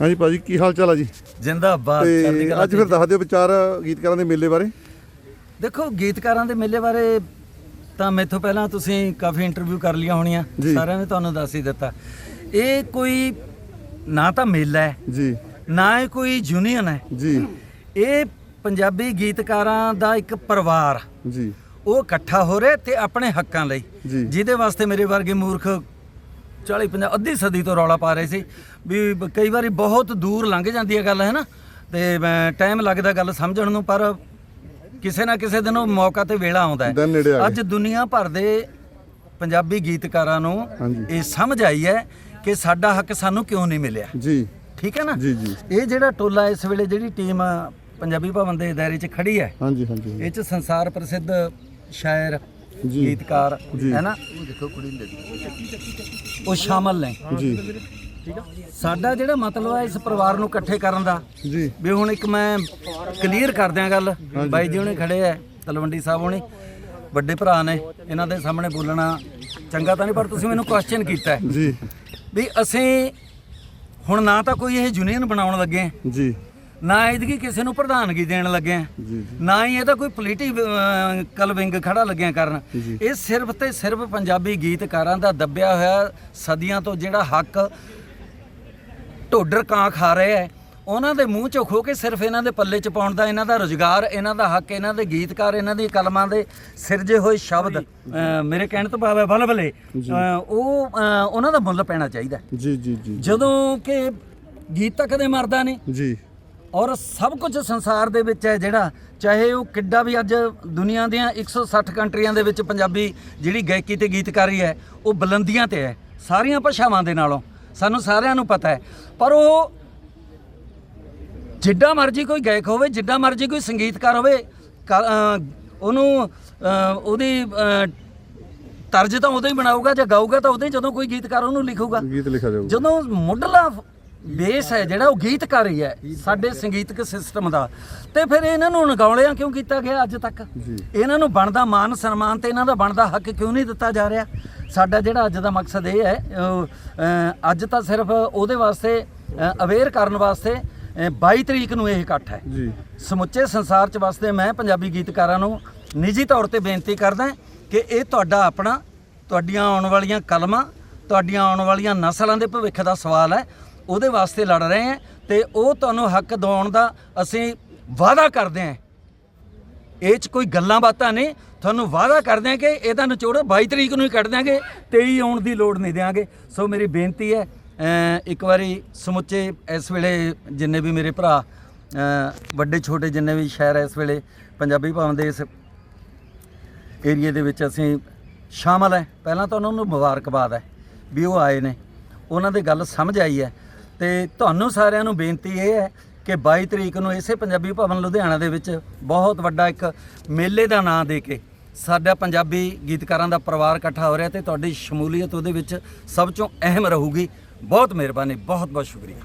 ਹਾਂਜੀ ਭਾਜੀ ਕੀ ਹਾਲ ਚਾਲ ਆ ਜੀ? ਜਿੰਦਾਬਾਦ ਚੜ੍ਹਦੀ ਕਲਾ ਅੱਜ ਫਿਰ ਦੱਸ ਦਿਓ ਵਿਚਾਰ ਗੀਤਕਾਰਾਂ ਦੇ ਮੇਲੇ ਬਾਰੇ। ਦੇਖੋ ਗੀਤਕਾਰਾਂ ਦੇ ਮੇਲੇ ਬਾਰੇ ਤਾਂ ਮੈਥੋਂ ਪਹਿਲਾਂ ਤੁਸੀਂ ਕਾਫੀ ਇੰਟਰਵਿਊ ਕਰ ਲਿਆ ਹੋਣੀਆਂ। ਸਾਰਿਆਂ ਨੇ ਤੁਹਾਨੂੰ ਦੱਸ ਹੀ ਦਿੱਤਾ। ਇਹ ਕੋਈ ਨਾ ਤਾਂ ਮੇਲਾ ਹੈ ਜੀ। ਨਾ ਇਹ ਕੋਈ ਯੂਨੀਅਨ ਹੈ। ਜੀ। ਇਹ ਪੰਜਾਬੀ ਗੀਤਕਾਰਾਂ ਦਾ ਇੱਕ ਪਰਿਵਾਰ। ਜੀ। ਉਹ ਇਕੱਠਾ ਹੋ ਰਿਹਾ ਤੇ ਆਪਣੇ ਹੱਕਾਂ ਲਈ। ਜਿਹਦੇ ਵਾਸਤੇ ਮੇਰੇ ਵਰਗੇ ਮੂਰਖ 40 50 ਅੱਧੀ ਸਦੀ ਤੋਂ ਰੌਲਾ ਪਾ ਰਹੇ ਸੀ ਵੀ ਕਈ ਵਾਰੀ ਬਹੁਤ ਦੂਰ ਲੰਘ ਜਾਂਦੀ ਹੈ ਗੱਲ ਹੈ ਨਾ ਤੇ ਟਾਈਮ ਲੱਗਦਾ ਗੱਲ ਸਮਝਣ ਨੂੰ ਪਰ ਕਿਸੇ ਨਾ ਕਿਸੇ ਦਿਨ ਉਹ ਮੌਕਾ ਤੇ ਵੇਲਾ ਆਉਂਦਾ ਦਿਨ ਨੇੜੇ ਆ ਹੈ। ਅੱਜ ਦੁਨੀਆ ਭਰ ਦੇ ਪੰਜਾਬੀ ਗੀਤਕਾਰਾਂ ਨੂੰ ਹਾਂਜੀ। ਇਹ ਸਮਝ ਆਈ ਹੈ ਕਿ ਸਾਡਾ ਹੱਕ ਸਾਨੂੰ ਕਿਉਂ ਨਹੀਂ ਮਿਲਿਆ ਜੀ ਠੀਕ ਹੈ ਨਾ ਜੀ, ਜੀ। ਇਹ ਜਿਹੜਾ ਟੋਲਾ ਇਸ ਵੇਲੇ ਜਿਹੜੀ ਟੀਮ ਪੰਜਾਬੀ ਭਵਨ ਦੇ ਦਾਇਰੇ 'ਚ ਖੜੀ ਹੈ ਹਾਂਜੀ ਹਾਂਜੀ ਇਹ ਚ ਸੰਸਾਰ ਪ੍ਰਸਿੱਧ ਸ਼ਾਇਰ ਜੀ। ਗੀਤਕਾਰ ਜੀ। ਹੈ ਨਾ ਉਹ ਸ਼ਾਮਲ ਨੇ। ਜੀ। ਸਾਡਾ ਜਿਹੜਾ ਮਤਲਬ ਹੈ ਇਸ ਪਰਿਵਾਰ ਨੂੰ ਇਕੱਠੇ ਕਰਨ ਦਾ ਜੀ। ਵੀ ਹੁਣ ਇੱਕ ਮੈਂ ਕਲੀਅਰ ਕਰ ਦਿਆਂ ਗੱਲ ਬਾਈ ਜੀ ਹੁਣੇ ਖੜੇ ਐ ਤਲਵੰਡੀ ਸਾਹਿਬ ਹੁਣੇ ਵੱਡੇ ਭਰਾ ਨੇ ਇਹਨਾਂ ਦੇ ਸਾਹਮਣੇ ਬੋਲਣਾ ਚੰਗਾ ਤਾਂ ਨਹੀਂ ਪਰ ਤੁਸੀਂ ਮੈਨੂੰ ਕੁਐਸਚਨ ਕੀਤਾ ਹੈ। ਜੀ। ਵੀ ਅਸੀਂ ਹੁਣ ਨਾ ਤਾਂ ਕੋਈ ਇਹ ਯੂਨੀਅਨ ਬਣਾਉਣ ਲੱਗੇ। ਹਾਂ, ਜੀ। ਨਾ ਇਹਦੀ ਕਿਸੇ ਨੂੰ ਪ੍ਰਧਾਨਗੀ ਦੇਣ ਲੱਗੇ ਜੀ ਨਾ ਹੀ ਇਹਦਾ ਕੋਈ ਪੋਲੀਟੀਕਲ ਵਿੰਗ ਖੜਾ ਲੱਗਿਆ ਕਰਨ। ਇਹ ਸਿਰਫ ਤੇ ਸਿਰਫ ਪੰਜਾਬੀ ਗੀਤਕਾਰਾਂ ਦਾ ਦੱਬਿਆ ਹੋਇਆ ਸਦੀਆਂ ਤੋਂ ਜਿਹੜਾ ਹੱਕ ਢੋਡਰ ਕਾਂ ਖਾ ਰਹੇ ਹੈ ਉਹਨਾਂ ਦੇ ਮੂੰਹ ਚੋਂ ਖੋ ਕੇ ਸਿਰਫ ਇਹਨਾਂ ਦੇ ਪੱਲੇ ਚ ਪਾਉਣ ਦਾ ਇਹਨਾਂ ਦਾ ਰੋਜ਼ਗਾਰ ਇਹਨਾਂ ਦਾ ਹੱਕ ਇਹਨਾਂ ਦੇ ਗੀਤਕਾਰ ਇਹਨਾਂ ਦੀ ਕਲਮਾਂ ਦੇ ਸਿਰਜੇ ਹੋਏ ਸ਼ਬਦ ਮੇਰੇ ਕਹਿਣ ਤੋਂ ਭਾਵ ਹੈ ਬਲਬਲੇ ਉਹ ਉਹਨਾਂ ਦਾ ਮੁੱਲ ਪੈਣਾ ਚਾਹੀਦਾ। ਜੀ ਜੀ ਜੀ। ਜਦੋਂ ਕਿ ਗੀਤ ਤਾਂ ਕਦੇ ਮਰਦਾ ਨਹੀਂ ਜੀ। ਔਰ ਸਭ ਕੁਝ ਸੰਸਾਰ ਦੇ ਵਿੱਚ ਹੈ ਜਿਹੜਾ ਚਾਹੇ ਉਹ ਕਿੱਡਾ ਵੀ ਅੱਜ ਦੁਨੀਆ ਦੀਆਂ 160 ਕੰਟਰੀਆਂ ਦੇ ਵਿੱਚ ਪੰਜਾਬੀ ਜਿਹੜੀ ਗਾਇਕੀ ਤੇ ਗੀਤਕਾਰੀ ਹੈ ਉਹ ਬੁਲੰਦੀਆਂ ਤੇ ਹੈ ਸਾਰੀਆਂ ਭਾਸ਼ਾਵਾਂ ਦੇ ਨਾਲੋਂ ਸਾਨੂੰ ਸਾਰਿਆਂ ਨੂੰ ਪਤਾ ਹੈ। ਪਰ ਉਹ ਜਿੱਡਾ ਮਰਜ਼ੀ ਕੋਈ ਗਾਇਕ ਹੋਵੇ ਜਿੱਡਾ ਮਰਜ਼ੀ ਕੋਈ ਸੰਗੀਤਕਾਰ ਹੋਵੇ ਉਹਨੂੰ ਉਹਦੀ ਤਰਜ ਤਾਂ ਉਦੋਂ ਹੀ ਬਣਾਊਗਾ ਜਾਂ ਗਾਊਗਾ ਤਾਂ ਉਦੋਂ ਹੀ ਜਦੋਂ ਕੋਈ ਗੀਤਕਾਰ ਉਹਨੂੰ ਲਿਖੂਗਾ। ਗੀਤ ਲਿਖਿਆ ਜਾਊਗਾ। ਜਦੋਂ ਮੁੱਢਲਾ ਬੇਸ ਹੈ ਜਿਹੜਾ ਉਹ ਗੀਤਕਾਰੀ ਹੈ ਸਾਡੇ ਸੰਗੀਤਕ ਸਿਸਟਮ ਦਾ। ਤੇ ਫਿਰ ਇਹਨਾਂ ਨੂੰ ਨਗੌਲਿਆਂ ਕਿਉਂ ਕੀਤਾ ਗਿਆ ਅੱਜ ਤੱਕ। ਇਹਨਾਂ ਨੂੰ ਬਣਦਾ ਮਾਨ ਸਨਮਾਨ ਤੇ ਇਹਨਾਂ ਦਾ ਬਣਦਾ ਹੱਕ ਕਿਉਂ ਨਹੀਂ ਦਿੱਤਾ ਜਾ ਰਿਹਾ? ਸਾਡਾ ਜਿਹੜਾ ਅੱਜ ਦਾ ਮਕਸਦ ਇਹ ਹੈ ਅੱਜ ਤਾਂ ਸਿਰਫ ਉਹਦੇ ਵਾਸਤੇ ਅਵੇਅਰ ਕਰਨ ਵਾਸਤੇ ਅਹ, 22 ਤਰੀਕ ਨੂੰ ਇਹ ਇਕੱਠ ਹੈ। ਜੀ। ਸਮੁੱਚੇ ਸੰਸਾਰ 'ਚ ਵਸਦੇ ਮੈਂ ਪੰਜਾਬੀ ਗੀਤਕਾਰਾਂ ਨੂੰ ਨਿੱਜੀ ਤੌਰ ਤੇ ਬੇਨਤੀ ਕਰਦਾ ਕਿ ਇਹ ਤੁਹਾਡਾ ਆਪਣਾ ਤੁਹਾਡੀਆਂ ਆਉਣ ਵਾਲੀਆਂ ਕਲਮਾਂ ਤੁਹਾਡੀਆਂ ਆਉਣ ਵਾਲੀਆਂ ਨਸਲਾਂ ਦੇ ਭਵਿੱਖ ਦਾ ਸਵਾਲ ਹੈ। ਉਹਦੇ ਵਾਸਤੇ ਲੜ ਰਹੇ ਹਾਂ ਤੇ ਉਹ ਤੁਹਾਨੂੰ ਹੱਕ ਦਿਵਾਉਣ ਦਾ ਅਸੀਂ ਵਾਅਦਾ ਕਰਦੇ ਹਾਂ। ਇਹ 'ਚ ਕੋਈ ਗੱਲਾਂ ਬਾਤਾਂ ਨਹੀਂ। ਤੁਹਾਨੂੰ ਵਾਅਦਾ ਕਰਦੇ ਹਾਂ ਕਿ ਇਹਦਾ ਨਿਚੋੜ 22 ਤਰੀਕ ਨੂੰ ਹੀ ਕੱਢ ਦਿਆਂਗੇ 23 ਆਉਣ ਦੀ ਲੋੜ ਨਹੀਂ ਦਿਆਂਗੇ। ਸੋ ਮੇਰੀ ਬੇਨਤੀ ਹੈ ਇੱਕ ਵਾਰੀ ਸਮੁੱਚੇ ਇਸ ਵੇਲੇ ਜਿੰਨੇ ਵੀ ਮੇਰੇ ਭਰਾ ਵੱਡੇ ਛੋਟੇ ਜਿੰਨੇ ਵੀ ਸ਼ਹਿਰ ਇਸ ਵੇਲੇ, ਪੰਜਾਬੀ ਭਵਨ ਦੇ ਇਸ ਏਰੀਏ ਦੇ ਵਿੱਚ ਅਸੀਂ ਸ਼ਾਮਲ ਹੈ। ਪਹਿਲਾਂ ਤਾਂ ਉਹਨਾਂ ਨੂੰ ਮੁਬਾਰਕਬਾਦ ਹੈ ਵੀ ਉਹ ਆਏ ਨੇ। ਉਹਨਾਂ ਦੀ ਗੱਲ ਸਮਝ ਆਈ ਹੈ। ਤੇ ਤੁਹਾਨੂੰ ਸਾਰਿਆਂ ਨੂੰ ਬੇਨਤੀ ਇਹ ਹੈ ਕਿ 22 ਤਰੀਕ ਨੂੰ ਇਸੇ ਪੰਜਾਬੀ ਭਵਨ ਲੁਧਿਆਣਾ ਦੇ ਵਿੱਚ ਬਹੁਤ ਵੱਡਾ ਇੱਕ ਮੇਲੇ ਦਾ ਨਾਂ ਦੇ ਕੇ ਸਾਡਾ ਪੰਜਾਬੀ ਗੀਤਕਾਰਾਂ ਦਾ ਪਰਿਵਾਰ ਇਕੱਠਾ ਹੋ ਰਿਹਾ ਤੇ ਤੁਹਾਡੀ ਸ਼ਮੂਲੀਅਤ ਉਹਦੇ ਵਿੱਚ ਸਭ ਤੋਂ ਅਹਿਮ ਰਹੂਗੀ। ਬਹੁਤ ਮਿਹਰਬਾਨੀ, ਬਹੁਤ ਬਹੁਤ ਸ਼ੁਕਰੀਆ।